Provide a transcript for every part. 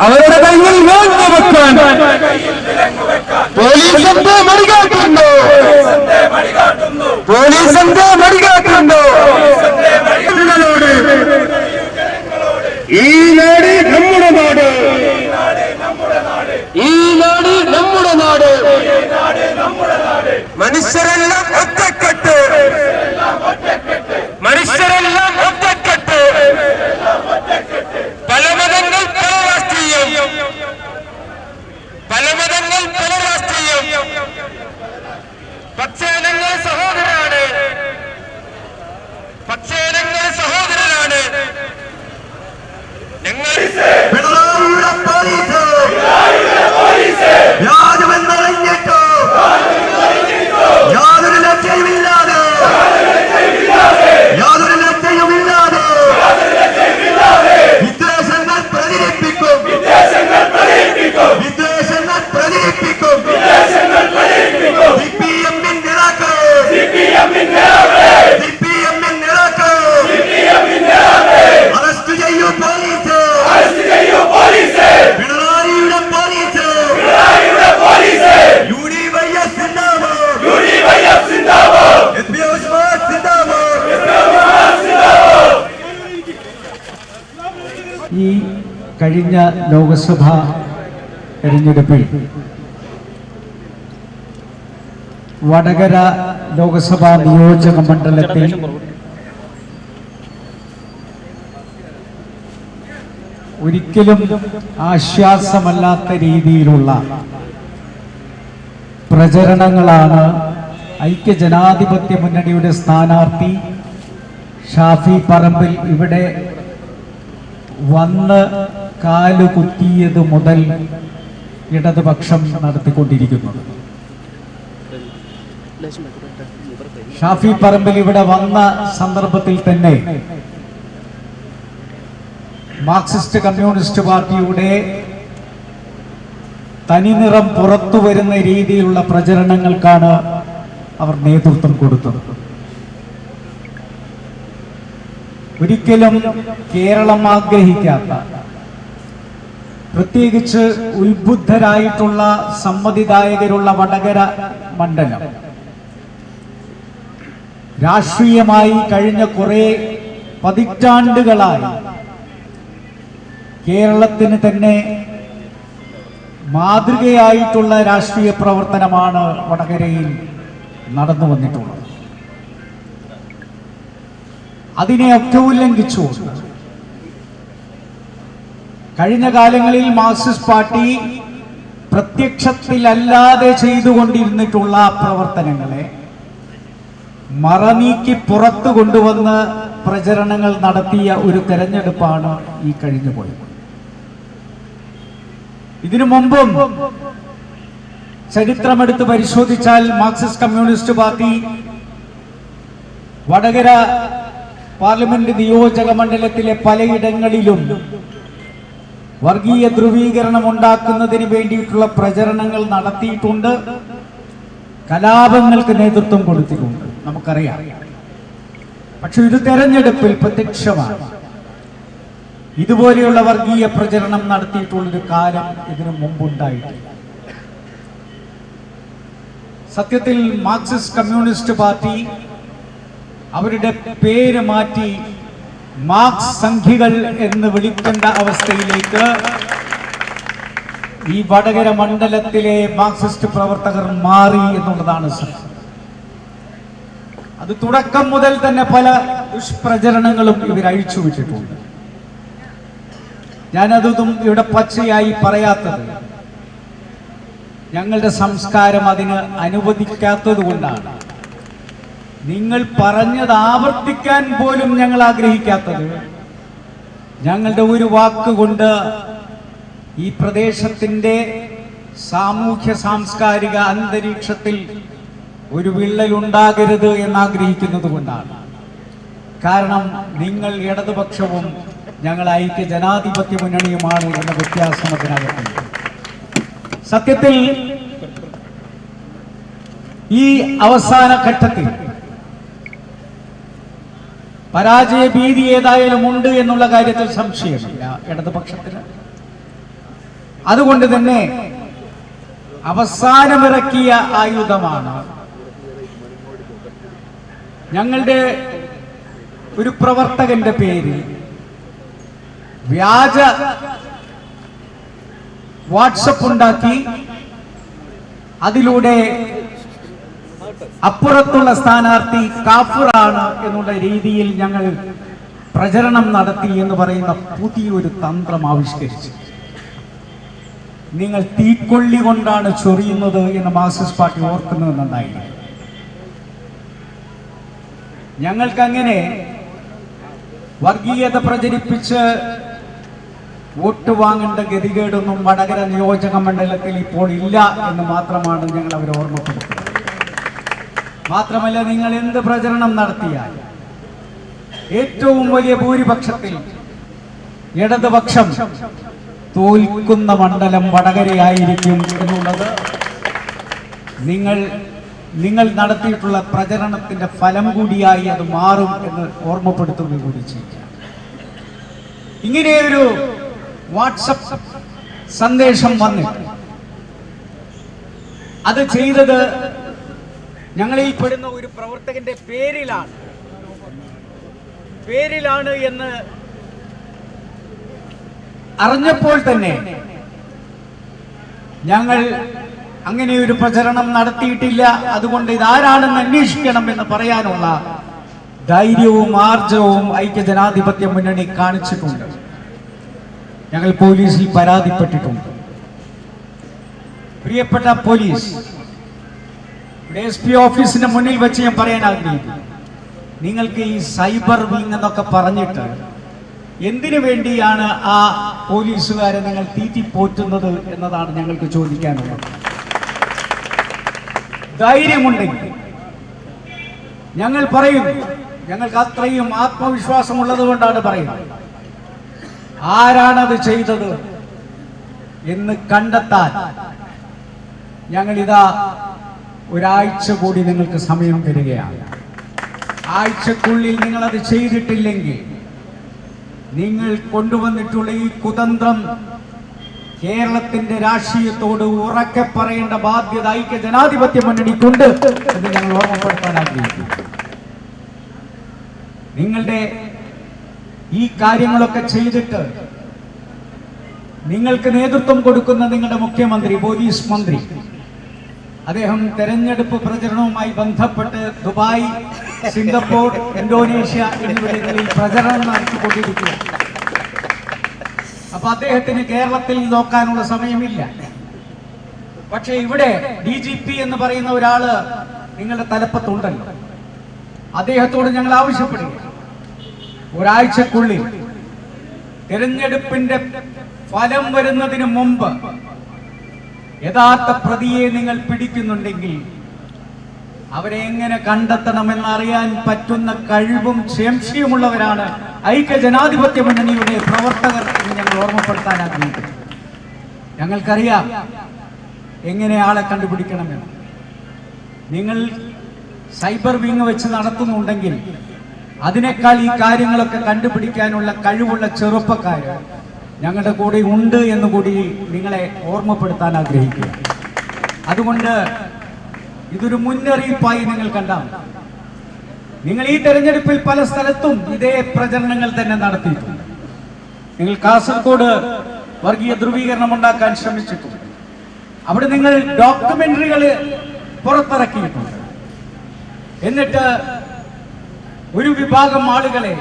അവരുടെ കയ്യിൽ വിലങ്ങി വെക്കാൻ. പോലീസിന്റെ പോലീസ് പോലീസിന്റെ മടികാട്ടുണ്ടോ കഴിഞ്ഞ ലോകസഭ തെരഞ്ഞെടുപ്പിൽ വടകര ലോകസഭാ നിയോജക മണ്ഡലത്തിൽ ഒരിക്കലും ആശ്വാസമല്ലാത്ത രീതിയിലുള്ള പ്രചരണങ്ങളാണ് ഐക്യജനാധിപത്യ മുന്നണിയുടെ സ്ഥാനാർത്ഥി ഷാഫി പറമ്പിൽ ഇവിടെ വന്ന് കാൽ കുത്തിയത് മുതൽ ഇടതുപക്ഷം നടത്തിക്കൊണ്ടിരിക്കുന്നത് ഷാഫി പറമ്പിൽ ഇവിടെ വന്ന സന്ദർഭത്തിൽ തന്നെ മാർക്സിസ്റ്റ് കമ്മ്യൂണിസ്റ്റ് പാർട്ടിയുടെ തനിനിറം പുറത്തു വരുന്ന രീതിയിലുള്ള പ്രചരണങ്ങൾക്കാണ് അവർ നേതൃത്വം കൊടുത്തത്. ഒരിക്കലും കേരളം ആഗ്രഹിക്കാത്ത പ്രത്യേകിച്ച് ഉത്ബുദ്ധരായിട്ടുള്ള സമ്മതിദായകരുള്ള വടകര മണ്ഡലം. രാഷ്ട്രീയമായി കഴിഞ്ഞ കുറെ പതിറ്റാണ്ടുകളായി കേരളത്തിന് തന്നെ മാതൃകയായിട്ടുള്ള രാഷ്ട്രീയ പ്രവർത്തനമാണ് വടകരയിൽ നടന്നു വന്നിട്ടുള്ളത്. അതിനെ അതിനെയൊക്കെ ഉല്ലംഘിച്ചുകൊണ്ട് കഴിഞ്ഞ കാലങ്ങളിൽ മാർക്സിസ്റ്റ് പാർട്ടി പ്രത്യക്ഷത്തിലല്ലാതെ ചെയ്തുകൊണ്ടിരുന്നിട്ടുള്ള പ്രവർത്തനങ്ങളെ മറനീക്കി പുറത്തു കൊണ്ടുവന്ന് പ്രചരണങ്ങൾ നടത്തിയ ഒരു തെരഞ്ഞെടുപ്പാണ് ഈ കഴിഞ്ഞു പോയത് ഇതിനു മുമ്പും ചരിത്രമെടുത്ത് പരിശോധിച്ചാൽ Marxist Communist Party Vadakara parliament നിയോജക മണ്ഡലത്തിലെ പലയിടങ്ങളിലും വർഗീയ ധ്രുവീകരണം ഉണ്ടാക്കുന്നതിന് വേണ്ടിയിട്ടുള്ള പ്രചരണങ്ങൾ നടത്തിയിട്ടുണ്ട്. കലാപങ്ങൾക്ക് നേതൃത്വം കൊടുത്തിട്ടുണ്ട്. നമുക്കറിയാം. പക്ഷെ ഇത് തെരഞ്ഞെടുപ്പിൽ പ്രത്യക്ഷമാണ്. ഇതുപോലെയുള്ള വർഗീയ പ്രചരണം നടത്തിയിട്ടുള്ളൊരു കാലം ഇതിനു മുമ്പുണ്ടായിട്ടില്ല. സത്യത്തിൽ മാർക്സിസ്റ്റ് കമ്മ്യൂണിസ്റ്റ് പാർട്ടി അവരുടെ പേര് മാറ്റി മാർക്സ് സംഖ്യകൾ എന്ന് വിളിക്കേണ്ട അവസ്ഥയിലേക്ക് ഈ വടകര മണ്ഡലത്തിലെ മാർക്സിസ്റ്റ് പ്രവർത്തകർ മാറി എന്നുള്ളതാണ് അത് തുടക്കം മുതൽ തന്നെ പല ദുഷ്പ്രചരണങ്ങളും ഇവർ അഴിച്ചുവിട്ടിട്ടുണ്ട്. ഞാനതൊന്നും ഇവിടെ പച്ചയായി പറയാത്തത് ഞങ്ങളുടെ സംസ്കാരം അതിന് അനുവദിക്കാത്തത് കൊണ്ടാണ്. നിങ്ങൾ പറഞ്ഞത് ആവർത്തിക്കാൻ പോലും ഞങ്ങൾ ആഗ്രഹിക്കാത്തത്. ഞങ്ങളുടെ ഒരു വാക്കുകൊണ്ട് ഈ പ്രദേശത്തിന്റെ സാമൂഹ്യ സാംസ്കാരിക അന്തരീക്ഷത്തിൽ ഒരു വിള്ളലുണ്ടാകരുത് എന്നാഗ്രഹിക്കുന്നത് കൊണ്ടാണ്. കാരണം നിങ്ങൾ ഇടതുപക്ഷവും ഞങ്ങൾ ഐക്യ ജനാധിപത്യ മുന്നണിയുമാണ് എന്ന വ്യത്യാസം അതിനകത്തുണ്ട് സത്യത്തിൽ ഈ അവസാന ഘട്ടത്തിൽ പരാജയ ഭീതി ഏതായാലും ഉണ്ട് എന്നുള്ള കാര്യത്തിൽ സംശയമില്ല ഇടതുപക്ഷത്തിന് അതുകൊണ്ട് തന്നെ അവസാനമിറക്കിയ ആയുധമാണ്. ഞങ്ങളുടെ ഒരു പ്രവർത്തകന്റെ പേര് വ്യാജ വാട്സപ്പ് ഉണ്ടാക്കി അതിലൂടെ അപ്പുറത്തുള്ള സ്ഥാനാർത്ഥി കാഫുറാണ് എന്നുള്ള രീതിയിൽ ഞങ്ങൾ പ്രചരണം നടത്തി എന്ന് പറയുന്ന പുതിയൊരു തന്ത്രം ആവിഷ്കരിച്ചു. നിങ്ങൾ തീക്കൊള്ളി കൊണ്ടാണ് ചൊറിയുന്നത് എന്ന് മാർക്സിസ്റ്റ് പാർട്ടി ഓർക്കുന്നത് നന്നായി ഞങ്ങൾക്കങ്ങനെ വർഗീയത പ്രചരിപ്പിച്ച് വോട്ട് വാങ്ങേണ്ട ഗതികേടൊന്നും വടകര നിയോജക മണ്ഡലത്തിൽ ഇപ്പോൾ ഇല്ല എന്ന് മാത്രമാണ് ഞങ്ങൾ അവരെ ഓർമ്മപ്പെടുത്തുന്നത്. മാത്രമല്ല നിങ്ങൾ എന്ത് പ്രചരണം നടത്തിയാൽ ഏറ്റവും വലിയ ഭൂരിപക്ഷത്തിൽ ഇടതുപക്ഷം തോൽക്കുന്ന മണ്ഡലം വടകരയായിരിക്കും എന്നുള്ളത് നിങ്ങൾ നിങ്ങൾ നടത്തിയിട്ടുള്ള പ്രചരണത്തിന്റെ ഫലം കൂടിയായി അത് മാറും എന്ന് ഓർമ്മപ്പെടുത്തുക കൂടി ചെയ്യാം. ഇങ്ങനെയൊരു വാട്സപ്പ് സന്ദേശം വന്നിട്ട് അത് ചെയ്തത് ഞങ്ങളിൽ പെടുന്ന ഒരു പ്രവർത്തകന്റെ പേരിലാണ്. പേരിലാണ് എന്ന് അറിഞ്ഞപ്പോൾ തന്നെ ഞങ്ങൾ അങ്ങനെ ഒരു പ്രചരണം നടത്തിയിട്ടില്ല. അതുകൊണ്ട് ഇതാരാണെന്ന് അന്വേഷിക്കണം എന്ന് പറയാനുള്ള ധൈര്യവും ആർജവും ഐക്യജനാധിപത്യ മുന്നണി കാണിച്ചിട്ടുണ്ട്. ഞങ്ങൾ പോലീസിൽ പരാതിപ്പെട്ടിട്ടുണ്ട്. പ്രിയപ്പെട്ട പോലീസ് എസ് പി ഓഫീസിന്റെ മുന്നിൽ വെച്ച് ഞാൻ പറയാൻ ആഗ്രഹിക്കുന്നു. നിങ്ങൾക്ക് ഈ സൈബർ വിങ് എന്നൊക്കെ പറഞ്ഞിട്ട് എന്തിനു വേണ്ടിയാണ് ആ പോലീസുകാരെ നിങ്ങൾ തീറ്റി പോറ്റുന്നത് എന്നതാണ് ഞങ്ങൾക്ക് ചോദിക്കാനുള്ളത്. ധൈര്യമുണ്ടെങ്കിൽ ഞങ്ങൾ പറയും ഞങ്ങൾക്ക് അത്രയും ആത്മവിശ്വാസമുള്ളത് കൊണ്ടാണ് പറയുന്നത്. ആരാണത് ചെയ്തത് എന്ന് കണ്ടെത്താൻ ഞങ്ങളിതാ ഒരാഴ്ച കൂടി നിങ്ങൾക്ക് സമയം തരികയാണ്. ആഴ്ചക്കുള്ളിൽ നിങ്ങൾ അത് ചെയ്തിട്ടില്ലെങ്കിൽ നിങ്ങൾ കൊണ്ടുവന്നിട്ടുള്ള ഈ കുതന്ത്രം കേരളത്തിന്റെ രാഷ്ട്രീയത്തോട് ഉറക്കെ പറയേണ്ട ബാധ്യത ഐക്യ ജനാധിപത്യ മുന്നണിക്കുണ്ട് എന്ന് ഞങ്ങൾ ഓർമ്മപ്പെടുത്താൻ ആഗ്രഹിക്കുന്നു. നിങ്ങളുടെ ഈ കാര്യങ്ങളൊക്കെ ചെയ്തിട്ട് നിങ്ങൾക്ക് നേതൃത്വം കൊടുക്കുന്ന നിങ്ങളുടെ മുഖ്യമന്ത്രി പോലീസ് മന്ത്രി അദ്ദേഹം തെരഞ്ഞെടുപ്പ് പ്രചരണവുമായി ബന്ധപ്പെട്ട് ദുബായ് സിംഗപ്പൂർ ഇന്തോനേഷ്യ എന്നിവിടങ്ങളിൽ പ്രചരണം നടത്തിക്കൊണ്ടിരിക്കുക. അപ്പൊ അദ്ദേഹത്തിന് കേരളത്തിൽ നോക്കാനുള്ള സമയമില്ല. പക്ഷെ ഇവിടെ ഡി ജി പി എന്ന് പറയുന്ന ഒരാൾ നിങ്ങളുടെ തലപ്പത്തുണ്ടല്ലോ. അദ്ദേഹത്തോട് ഞങ്ങൾ ആവശ്യപ്പെടുക ഒരാഴ്ചക്കുള്ളിൽ തിരഞ്ഞെടുപ്പിന്റെ ഫലം വരുന്നതിന് മുമ്പ് യഥാർത്ഥ പ്രതിയെ നിങ്ങൾ പിടിക്കുന്നുണ്ടെങ്കിൽ അവരെ എങ്ങനെ കണ്ടെത്തണമെന്ന് അറിയാൻ പറ്റുന്ന കഴിവും ക്ഷേംശിയുമുള്ളവരാണ് ഐക്യ ജനാധിപത്യ മുന്നണിയുടെ പ്രവർത്തകർ എന്ന് ഞങ്ങൾ ഓർമ്മപ്പെടുത്താൻ ആഗ്രഹിക്കുന്നു. ഞങ്ങൾക്കറിയാം എങ്ങനെ ആളെ കണ്ടുപിടിക്കണമെന്ന്. നിങ്ങൾ സൈബർ വിങ് വെച്ച് നടത്തുന്നുണ്ടെങ്കിൽ അതിനേക്കാൾ ഈ കാര്യങ്ങളൊക്കെ കണ്ടുപിടിക്കാനുള്ള കഴിവുള്ള ചെറുപ്പക്കാർ ഞങ്ങളുടെ കൂടെ ഉണ്ട് എന്ന് കൂടി നിങ്ങളെ ഓർമ്മപ്പെടുത്താൻ ആഗ്രഹിക്കുക. അതുകൊണ്ട് ഇതൊരു മുന്നറിയിപ്പായി നിങ്ങൾ കണ്ടാം നിങ്ങൾ ഈ തെരഞ്ഞെടുപ്പിൽ പല സ്ഥലത്തും ഇതേ പ്രചരണങ്ങൾ തന്നെ നടത്തിയിട്ടുണ്ട്. നിങ്ങൾ കാസർഗോഡ് വർഗീയ ധ്രുവീകരണം ഉണ്ടാക്കാൻ ശ്രമിച്ചിട്ടുണ്ട്. അവിടെ നിങ്ങൾ ഡോക്യുമെന്ററികൾ പുറത്തിറക്കിയിട്ടുണ്ട്. എന്നിട്ട് ഒരു വിഭാഗം ആളുകളെ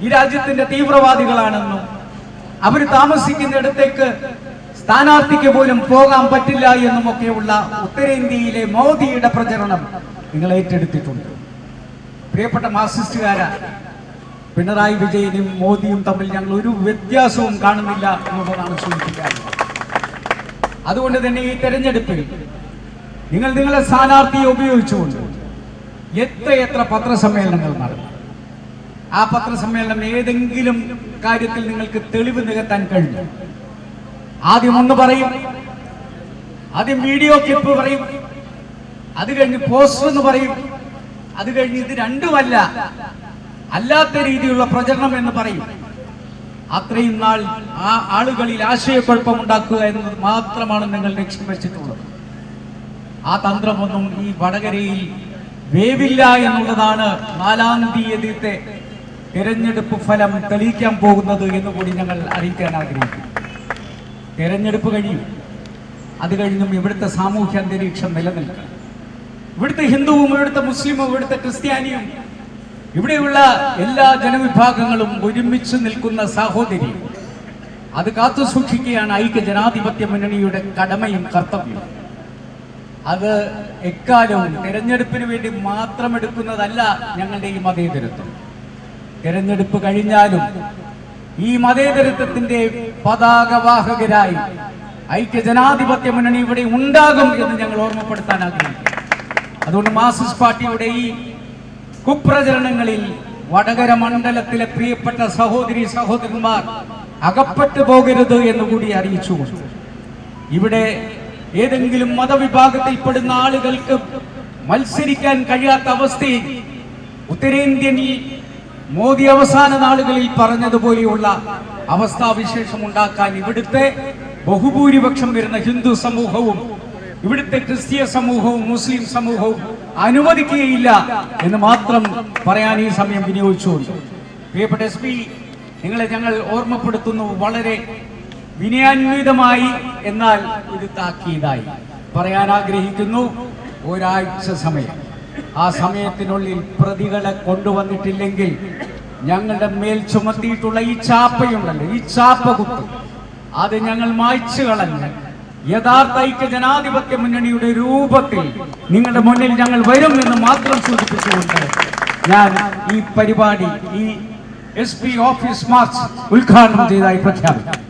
ഈ രാജ്യത്തിന്റെ തീവ്രവാദികളാണെന്നും അവർ താമസിക്കുന്നിടത്തേക്ക് സ്ഥാനാർത്ഥിക്ക് പോലും പോകാൻ പറ്റില്ല എന്നുമൊക്കെയുള്ള ഉത്തരേന്ത്യയിലെ മോദിയുടെ പ്രചരണം നിങ്ങൾ ഏറ്റെടുത്തിട്ടുണ്ട്. പ്രിയപ്പെട്ട മാർസിസ്റ്റുകാര പിണറായി വിജയനും മോദിയും തമ്മിൽ ഞങ്ങൾ ഒരു വ്യത്യാസവും കാണുന്നില്ല എന്നുള്ളതാണ് സൂചിപ്പിക്കാറുള്ളത് അതുകൊണ്ട് തന്നെ ഈ തെരഞ്ഞെടുപ്പിൽ നിങ്ങൾ നിങ്ങളെ സ്ഥാനാർത്ഥിയെ ഉപയോഗിച്ചുകൊണ്ട് എത്ര എത്ര പത്രസമ്മേളനങ്ങൾ നടന്നു ആ പത്രസമ്മേളനം ഏതെങ്കിലും കാര്യത്തിൽ നിങ്ങൾക്ക് തെളിവ് നികത്താൻ കഴിഞ്ഞു. ആദ്യം ഒന്ന് പറയും. ആദ്യം വീഡിയോ ക്ലിപ്പ് പറയും. അത് കഴിഞ്ഞ് പോസ്റ്റർ എന്ന് പറയും. അത് കഴിഞ്ഞ് ഇത് രണ്ടുമല്ല അല്ലാത്ത രീതിയിലുള്ള പ്രചരണം എന്ന് പറയും. അത്രയും നാൾ ആ ആളുകളിൽ ആശയക്കുഴപ്പമുണ്ടാക്കുക എന്നത് മാത്രമാണ് നിങ്ങൾ ലക്ഷ്യം വെച്ചിട്ടുള്ളത്. ആ തന്ത്രമൊന്നും ഈ വടകരയിൽ വേവില്ല എന്നുള്ളതാണ് നാലാം തീയതിത്തെ തിരഞ്ഞെടുപ്പ് ഫലം തെളിയിക്കാൻ പോകുന്നത് എന്ന് കൂടി ഞങ്ങൾ അറിയിക്കാൻ ആഗ്രഹിക്കുന്നു. തെരഞ്ഞെടുപ്പ് കഴിയും. അത് കഴിഞ്ഞും ഇവിടുത്തെ സാമൂഹ്യ അന്തരീക്ഷം നിലനിൽക്കണം ഇവിടുത്തെ ഹിന്ദുവും ഇവിടുത്തെ മുസ്ലിമും ഇവിടുത്തെ ക്രിസ്ത്യാനിയും ഇവിടെയുള്ള എല്ലാ ജനവിഭാഗങ്ങളും ഒരുമിച്ച് നിൽക്കുന്ന സാഹോദര്യം. അത് കാത്തു സൂക്ഷിക്കുകയാണ് ഐക്യ ജനാധിപത്യ മുന്നണിയുടെ കടമയും കർത്തവ്യവും. അത് എക്കാലവും തെരഞ്ഞെടുപ്പിന് വേണ്ടി മാത്രം എടുക്കുന്നതല്ല ഞങ്ങളുടെ ഈ മതേതരത്വം തെരഞ്ഞെടുപ്പ് കഴിഞ്ഞാലും ഈ മതേതരത്വത്തിന്റെ പതാകവാഹകരായി ഐക്യ ജനാധിപത്യ മുന്നണി ഇവിടെ ഉണ്ടാകും എന്ന് ഞങ്ങൾ ഓർമ്മപ്പെടുത്താൻ ആഗ്രഹിക്കുന്നു. അതുകൊണ്ട് മാർക്സിസ്റ്റ് പാർട്ടിയുടെ ഈ കുപ്രചരണങ്ങളിൽ വടകര മണ്ഡലത്തിലെ പ്രിയപ്പെട്ട സഹോദരി സഹോദരന്മാർ അകപ്പെട്ടു പോകരുത് എന്ന് കൂടി അറിയിച്ചു ഇവിടെ ഏതെങ്കിലും മതവിഭാഗത്തിൽപ്പെടുന്ന ആളുകൾക്ക് മത്സരിക്കാൻ കഴിയാത്ത അവസ്ഥയിൽ ഉത്തരേന്ത്യനിൽ മോദി അവസാന നാളുകളിൽ പറഞ്ഞതുപോലെയുള്ള അവസ്ഥാവിശേഷം ഉണ്ടാക്കാൻ ഇവിടുത്തെ ബഹുഭൂരിപക്ഷം വരുന്ന ഹിന്ദു സമൂഹവും ഇവിടുത്തെ ക്രിസ്തീയ സമൂഹവും മുസ്ലിം സമൂഹവും അനുവദിക്കുകയില്ല എന്ന് മാത്രം പറയാൻ ഈ സമയം വിനിയോഗിച്ചുകൊണ്ട്. പ്രിയപ്പെട്ട എസ് പി നിങ്ങളെ ഞങ്ങൾ ഓർമ്മപ്പെടുത്തുന്നു വളരെ വിനയാന്വിതമായി എന്നാൽ ഇത് താക്കീതായി. പറയാൻ ആഗ്രഹിക്കുന്നു ഒരാഴ്ച സമയം. ആ സമയത്തിനുള്ളിൽ പ്രതികളെ കൊണ്ടുവന്നിട്ടില്ലെങ്കിൽ ഞങ്ങളുടെ മേൽ ചുമത്തിയിട്ടുള്ള ഈ ചാപ്പയുണ്ടല്ലോ ഈ ചാപ്പ കുത്ത് അത് ഞങ്ങൾ മായ്ച്ചു കളഞ്ഞ് യഥാർത്ഥ ഐക്യ ജനാധിപത്യ മുന്നണിയുടെ രൂപത്തിൽ നിങ്ങളുടെ മുന്നിൽ ഞങ്ങൾ വരും എന്ന് മാത്രം സൂചിപ്പിച്ചുകൊണ്ട് ഞാൻ ഈ പരിപാടി ഈ എസ് പി ഓഫീസ് മാർച്ച് ഉദ്ഘാടനം ചെയ്തായി പ്രഖ്യാപിക്കും